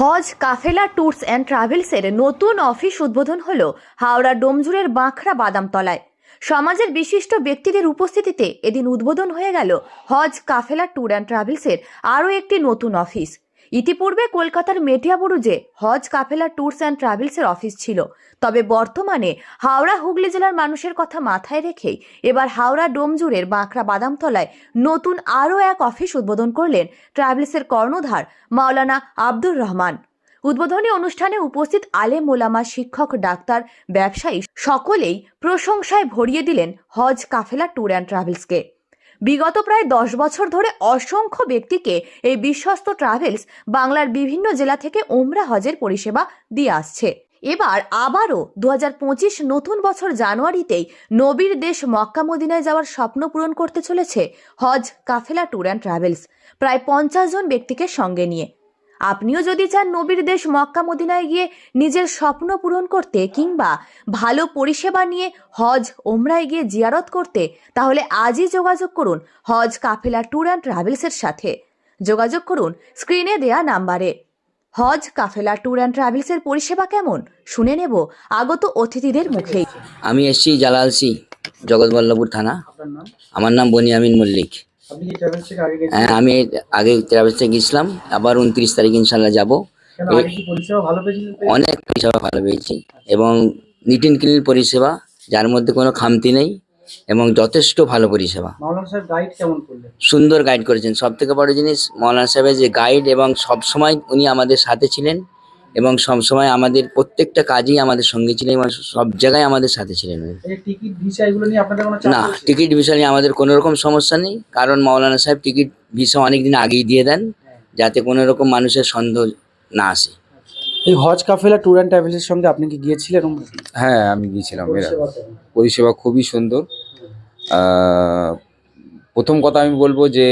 হজ, কাফেলা, tours and ট্রাভেলসের নতুন office উদ্বোধন হল হাওড়া ডোমজুরের বাঁকড়া বাদামতলায়। সমাজের বিশিষ্ট ব্যক্তিদের উপস্থিতিতে এদিন উদ্বোধন হয়ে গেল হজ, কাফেলা, ট্যুর অ্যান্ড ট্রাভেলসের আরও একটি নতুন অফিস। ইতিপূর্বে কলকাতার মেটিয়াবুরুজে হজ, কাফেলা, ট্যুরস অ্যান্ড ট্রাভেলসের অফিস ছিল। তবে বর্তমানে হাওড়া, হুগলি জেলার মানুষের কথা মাথায় রেখেই এবার হাওড়া ডোমজুরের বাঁকড়া বাদামতলায় নতুন আরও এক অফিস উদ্বোধন করলেন ট্রাভেলসের কর্ণধার মাওলানা আব্দুর রহমান। উদ্বোধনী অনুষ্ঠানে উপস্থিত আলেম মোলামা শিক্ষক, ডাক্তার, ব্যবসায়ী সকলেই প্রশংসায় ভরিয়ে দিলেন হজ, কাফেলা, ট্যুর অ্যান্ড ট্রাভেলসকে। বিগত প্রায় দশ বছর ধরে অসংখ্য ব্যক্তিকে এই বিশ্বস্ত ট্রাভেলস বাংলার বিভিন্ন জেলা থেকে ওমরা হজের পরিষেবা দিয়ে আসছে। এবার আবারও দু হাজার পঁচিশ নতুন বছর জানুয়ারিতেই নবীর দেশ মক্কা মদিনায় যাওয়ার স্বপ্ন পূরণ করতে চলেছে হজ, কাফেলা, ট্যুর অ্যান্ড ট্রাভেলস। প্রায় পঞ্চাশ জন ব্যক্তিকে সঙ্গে নিয়ে আপনিও যদি চান নবীর দেশ মক্কা মদিনায় গিয়ে নিজের স্বপ্ন পূরণ করতে কিংবা ভালো পরিষেবা নিয়ে হজ ওমরায় গিয়ে জিয়ারত করতে তাহলে আজই যোগাযোগ করুন হজ কাফেলা ট্যুর অ্যান্ড ট্রাভেলসের সাথে। যোগাযোগ করুন স্ক্রিনে দেয়া নাম্বারে। হজ কাফেলা ট্যুর অ্যান্ড ট্রাভেলসের পরিষেবা কেমন? শুনে নেব আগত অতিথিদের মুখেই। আমি এসেছি জালালসি জগৎবল্লভপুর থানা। নাম? আমার নাম বনিয়ামিন মল্লিক। থেকে হ্যাঁ আমি আগে ট্রাভেলসে গেছিলাম। আবার উনত্রিশ তারিখ ইনশাল্লাহ যাব? অনেক পরিষেবা ভালো পেয়েছি। এবং নিট অ্যান্ড ক্লিন পরিষেবা যার মধ্যে কোনো খামতি নেই এবং যথেষ্ট ভালো পরিষেবা। সুন্দর গাইড করেছেন। সব থেকে বড় জিনিস মৌলানা সাহেবের যে গাইড এবং সব সময় উনি আমাদের সাথে ছিলেন এবং সব সময় আমাদের প্রত্যেকটা কাজেই আমাদের সঙ্গে ছিলেন এবং সব জায়গায় আমাদের সাথে ছিলেন। উনি। এই টিকিট ভিসা এগুলো নিয়ে আপনাদের কোনো চাপ না টিকিট ভিসা নিয়ে আমাদের কোনো রকম সমস্যা নেই কারণ মাওলানা সাহেব টিকিট ভিসা অনেক দিন আগেই দিয়ে দেন যাতে কোনো রকম মানুষের সন্দেহ না আসে। এই হজ কাফেলা ট্যুর অ্যান্ড ট্রাভেলসের সঙ্গে আপনি কি গিয়েছিলেন? হ্যাঁ আমি গিয়েছিলাম এরা পরিষেবা খুবই সুন্দর। প্রথম কথা আমি বলব যে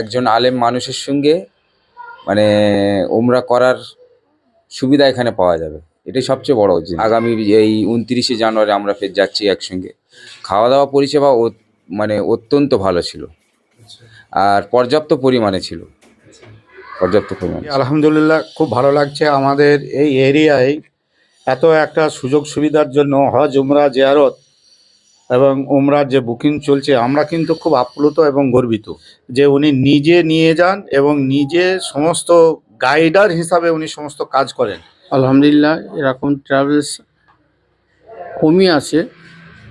একজন আলেম মানুষের সঙ্গে মানে ওমরা করার সুবিধা এখানে পাওয়া যাবে। এটাই সবচেয়ে বড় জিনিস। আগামী এই উনত্রিশে জানুয়ারি আমরা ফের যাচ্ছি একসঙ্গে। খাওয়া দাওয়া পরিষেবা মানে অত্যন্ত ভালো ছিল। আর পর্যাপ্ত পরিমাণে ছিল। পর্যাপ্ত পরিমাণে আলহামদুলিল্লাহ, খুব ভালো লাগছে আমাদের এই এরিয়ায়। এত একটা সুযোগ সুবিধার জন্য হজ, উমরা, জিয়ারত এবং উমরার যে বুকিং চলছে, আমরা কিন্তু খুব আপ্লুত এবং গর্বিত যে উনি নিজে নিয়ে যান এবং নিজে সমস্ত গাইডার হিসাবে উনি সমস্ত কাজ করেন। আলহামদুলিল্লাহ এরকম ট্রাভেলস কমই আছে।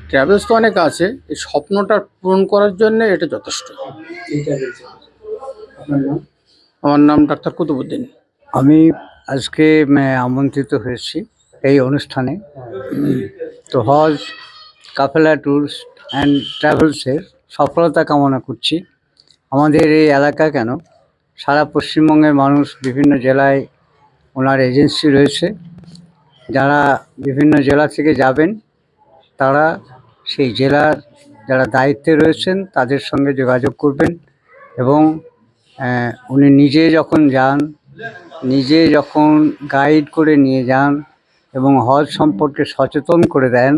ট্রাভেলস তো অনেক আছে এই স্বপ্নটা পূরণ করার জন্য এটা যথেষ্ট। আমার নাম ডাক্তার কুতুবুদ্দিন আমি আজকে আমন্ত্রিত হয়েছি এই অনুষ্ঠানে। তো হজ কাফেলা ট্যুরস অ্যান্ড ট্রাভেলসের সফলতা কামনা করছি। আমাদের এই এলাকা কেন? সারা পশ্চিমবঙ্গের মানুষ বিভিন্ন জেলায় ওনার এজেন্সি রয়েছে। যারা বিভিন্ন জেলা থেকে যাবেন তারা সেই জেলার যারা দায়িত্বে রয়েছেন তাদের সঙ্গে যোগাযোগ করবেন এবং উনি নিজে যখন যান নিজে যখন গাইড করে নিয়ে যান এবং হজ সম্পর্কে সচেতন করে দেন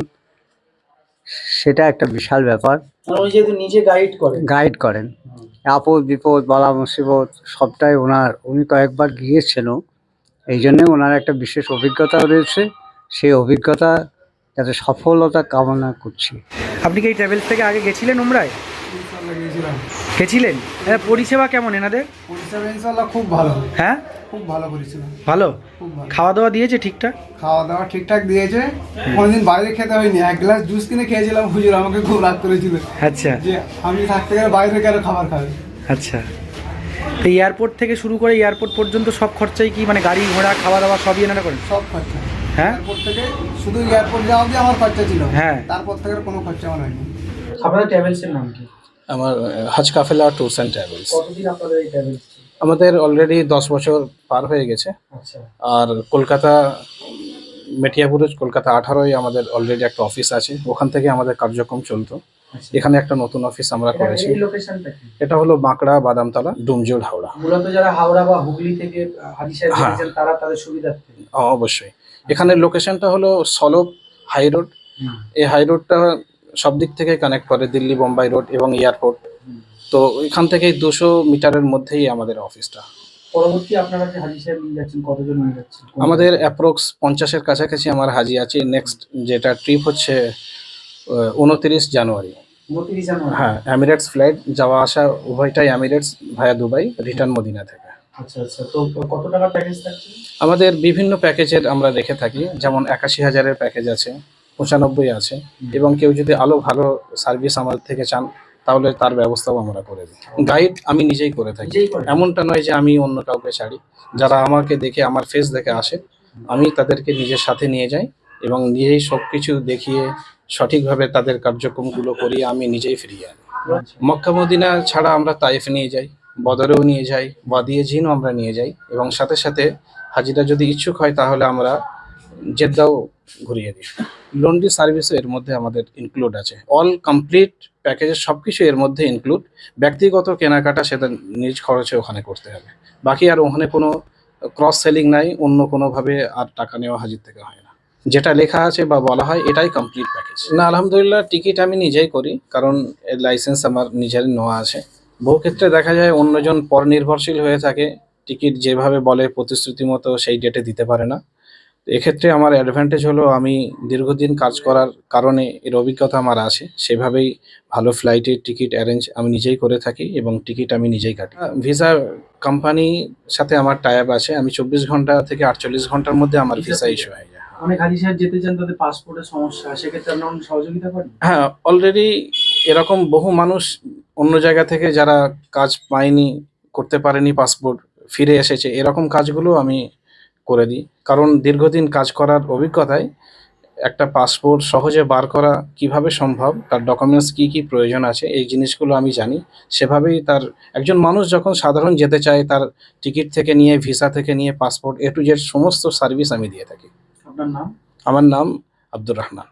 সেটা একটা বিশাল ব্যাপার। উনি যেহেতু নিজে গাইড করেন। গাইড করেন। আপদ বিপদ, বালা মুসিবত, সবটাই ওনার, উনি কয়েকবার গিয়েছেনও। এই জন্যে ওনার একটা বিশেষ অভিজ্ঞতা রয়েছে। সেই অভিজ্ঞতা যাতে সফলতা কামনা করছি। আপনি কি এই ট্রাভেলস থেকে আগে গেছিলেন উমরায়? গেছিলেন হ্যাঁ পরিষেবা কেমন এনাদের? পরিষেবা ইনশাল্লাহ খুব ভালো। হ্যাঁ? খুব ভালো পরিষেবা। ভালো? খাওয়া দাওয়া দিয়েছে ঠিকঠাক? খাওয়া দাওয়া ঠিকঠাক দিয়েছে। কোনোদিন বাইরে খেতে হয়নি। এক গ্লাস জুস কিনে খেয়েছিলাম হুজুর আমাকে খুব রাগ করেছিল। আচ্ছা। যে আমি থাকতে গেলে বাইরে কেন খাবার খাবে? আচ্ছা। তো এয়ারপোর্ট থেকে শুরু করে এয়ারপোর্ট পর্যন্ত সব খরচাই কি মানে গাড়ি ঘোড়া খাওয়া দাওয়া সবই এনারা করেন? সব খরচা। হ্যাঁ? এয়ারপোর্ট থেকে শুধু এয়ারপোর্ট যাওয়া অবধি আমার খরচা ছিল। হ্যাঁ। তারপর থেকে আর কোনো খরচা আমার হয়নি। আপনাদের ট্রাভেলসের নাম কি? আমার হজ কাফেলা ট্যুরস অ্যান্ড ট্রাভেলস আমাদের অলরেডি দশ বছর পার হয়ে গেছে। আচ্ছা। আর কলকাতা মেটিয়াপুরে কলকাতা আঠারোই আমাদের অলরেডি একটা অফিস আছে। ওখান থেকে আমাদের কার্যক্রম চলতো। এখানে একটা নতুন অফিস আমরা করেছি। এটা হলো বাঁকড়া বাদামতলা ডুমজুর হাওড়া। মূলত যারা হাওড়া বা হুগলি থেকে হ্যাঁ। তারা তাদের সুবিধার্থে। অবশ্যই। এখানের লোকেশনটা হলো সলব হাই রোড এই হাই রোডটা সব দিক থেকে কানেক্ট করে দিল্লি বোম্বাই রোড এবং এয়ারপোর্ট তো এখান থেকে দুশো মিটারের মধ্যেই আমাদের অফিসটা পরবর্তী আপনারা যে হাজি সাহেব নিয়ে যাচ্ছেন? কতজন নিয়ে যাচ্ছেন? আমাদের অ্যাপ্রক্স পঞ্চাশের কাছাকাছি আমার হাজি আছে। নেক্সট যেটা ট্রিপ হচ্ছে উনতিরিশ জানুয়ারি। 29 জানুয়ারি? হ্যাঁ এমিরেটস ফ্লাইট যাওয়া আসা উভয়টাই Emirates via Dubai return Medina থেকে। আচ্ছা আচ্ছা। তো কত টাকার প্যাকেজ থাকছে? আমাদের বিভিন্ন প্যাকেজের আমরা রেখে থাকি। যেমন একাশি হাজারের প্যাকেজ আছে। পঁচানব্বই আছে এবং কেউ যদি আরও ভালো সার্ভিস আমাদের থেকে চান তাহলে তার ব্যবস্থাও আমরা করে দিই। গাইড আমি নিজেই করে থাকি। এমনটা নয় যে আমি অন্য কাউকে ছাড়ি। যারা আমাকে দেখে আমার ফেস দেখে আসে আমি তাদেরকে নিজের সাথে নিয়ে যাই এবং নিজেই সব কিছু দেখিয়ে সঠিকভাবে তাদের কার্যক্রমগুলো করিয়ে আমি নিজেই ফিরিয়ে আনি। আচ্ছা। মক্কা মদিনা ছাড়া আমরা তাইফ নিয়ে যাই বদরেও নিয়ে যাই ওয়াদিয়ে জিনও আমরা নিয়ে যাই এবং সাথে সাথে হাজিরা যদি ইচ্ছুক হয় তাহলে আমরা জেদ্দাও ঘুরিয়ে দিই। লন্ড্রি সার্ভিসও এর মধ্যে আমাদের ইনক্লুড আছে। অল কমপ্লিট প্যাকেজের সব কিছু এর মধ্যে ইনক্লুড ব্যক্তিগত কেনাকাটা সেটা নিজ খরচে ওখানে করতে হবে। বাকি আর ওখানে কোনো ক্রস সেলিং নাই, অন্য কোনোভাবে আর টাকা নেওয়া হাজির থেকে হয় না। যেটা লেখা আছে বা বলা হয়, এটাই কমপ্লিট প্যাকেজ না, আলহামদুলিল্লাহ টিকিট আমি নিজেই করি, কারণ এর লাইসেন্স আমার নিজের নেওয়া আছে। বহু ক্ষেত্রে দেখা যায়, অন্যজন পর নির্ভরশীল হয়ে থাকে। টিকিট যেভাবে বলে প্রতিশ্রুতি মতো সেই ডেটে দিতে পারে না। এক্ষেত্রে আমার অ্যাডভান্টেজ হলো আমি দীর্ঘদিন কাজ করার কারণে এর অভিজ্ঞতা আমার আছে। সেভাবেই ভালো ফ্লাইটের টিকিট অ্যারেঞ্জ আমি নিজেই করে থাকি এবং টিকিট আমি নিজেই কাটি। ভিসা কোম্পানির সাথে আমার টাইপ আছে। আমি চব্বিশ ঘণ্টা থেকে আটচল্লিশ ঘণ্টার মধ্যে আমার ভিসা ইস্যু হয়ে যায়। অনেক হাজি সাহেব যেতে চান তাদের পাসপোর্টের সমস্যা। সেক্ষেত্রে আপনারা সহযোগিতা করেন? হ্যাঁ অলরেডি এরকম বহু মানুষ অন্য জায়গা থেকে যারা কাজ পায়নি করতে পারেনি পাসপোর্ট ফিরে এসেছে। এরকম কাজগুলো আমি করে দিই। কারণ দীর্ঘদিন কাজ করার অভিজ্ঞতায় একটা পাসপোর্ট সহজে বার করা কীভাবে সম্ভব তার ডকুমেন্টস কি কি প্রয়োজন আছে এই জিনিসগুলো আমি জানি। সেভাবেই তার একজন মানুষ যখন সাধারণ যেতে চায় তার টিকিট থেকে নিয়ে ভিসা থেকে নিয়ে পাসপোর্ট এ টু জেড সমস্ত সার্ভিস আমি দিয়ে থাকি। আপনার নাম? আমার নাম আব্দুর রহমান।